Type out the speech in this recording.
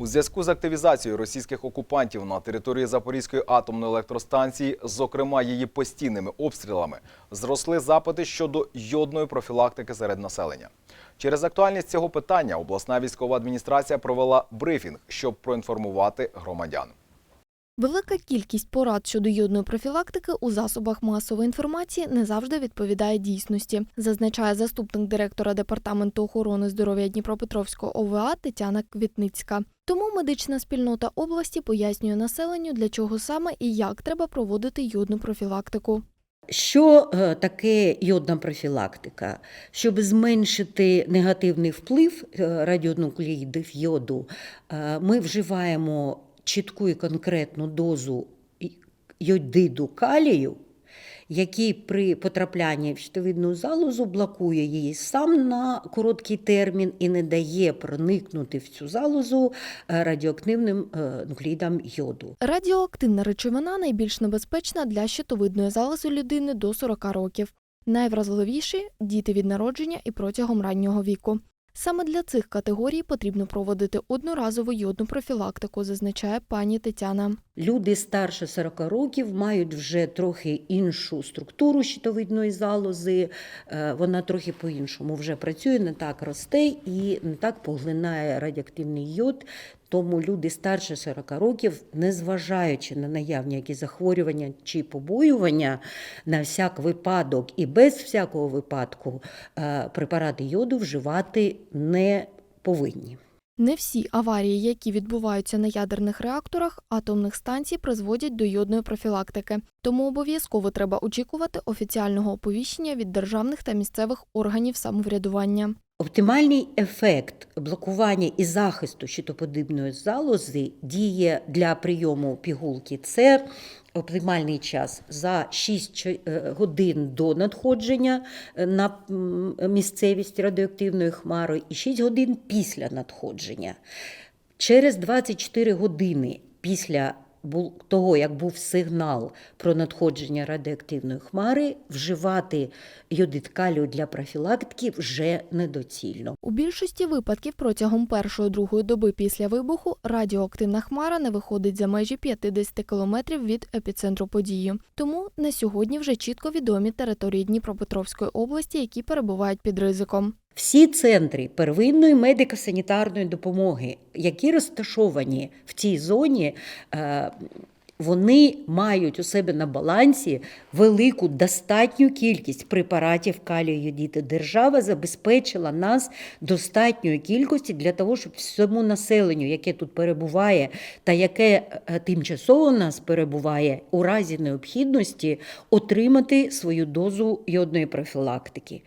У зв'язку з активізацією російських окупантів на території Запорізької атомної електростанції, зокрема її постійними обстрілами, зросли запити щодо йодної профілактики серед населення. Через актуальність цього питання обласна військова адміністрація провела брифінг, щоб проінформувати громадян. Велика кількість порад щодо йодної профілактики у засобах масової інформації не завжди відповідає дійсності, зазначає заступник директора департаменту охорони здоров'я Дніпропетровського ОВА Тетяна Квітницька. Тому медична спільнота області пояснює населенню, для чого саме і як треба проводити йодну профілактику. Що е, таке йодна профілактика? Щоб зменшити негативний вплив е, радіонуклеїдів йоду, е, ми вживаємо чітку і конкретну дозу йодиду калію, який при потрапленні в щитовидну залозу блокує її сам на короткий термін і не дає проникнути в цю залозу е, радіоактивним е, нуклеїдам йоду. Радіоактивна речовина найбільш небезпечна для щитовидної залози людини до 40 років. Найвразливіші діти від народження і протягом раннього віку. Саме для цих категорій потрібно проводити одноразову йодну профілактику, зазначає пані Тетяна. Люди старше 40 років мають вже трохи іншу структуру щитовидної залози. е, Вона трохи по-іншому вже працює, не так росте і не так поглинає радіоактивний йод. Тому люди старше 40 років, незважаючи на наявні якісь захворювання чи побоювання, на всяк випадок і без всякого випадку е, препарати йоду вживати не повинні. Не всі аварії, які відбуваються на ядерних реакторах атомних станцій, призводять до йодної профілактики. Тому обов'язково треба очікувати офіціального оповіщення від державних та місцевих органів самоврядування. Оптимальний ефект блокування і захисту щитоподібної залози діє для прийому пігулки. Це оптимальний час за 6 годин до надходження е, на місцевість радіоактивної хмари і 6 годин після надходження. Через 24 години після того, як був сигнал про надходження радіоактивної хмари, вживати йодид калію для профілактики вже недоцільно. У більшості випадків протягом першої-другої доби після вибуху радіоактивна хмара не виходить за межі 50 кілометрів від епіцентру події. Тому на сьогодні вже чітко відомі території Дніпропетровської області, які перебувають під ризиком. Всі центри первинної медико-санітарної допомоги, які розташовані в цій зоні, е, вони мають у себе на балансі велику достатню кількість препаратів калію йодіду. Держава забезпечила нас достатньої кількості для того, щоб всьому населенню, яке тут перебуває, та яке е, тимчасово у нас перебуває, у разі необхідності отримати свою дозу йодної профілактики.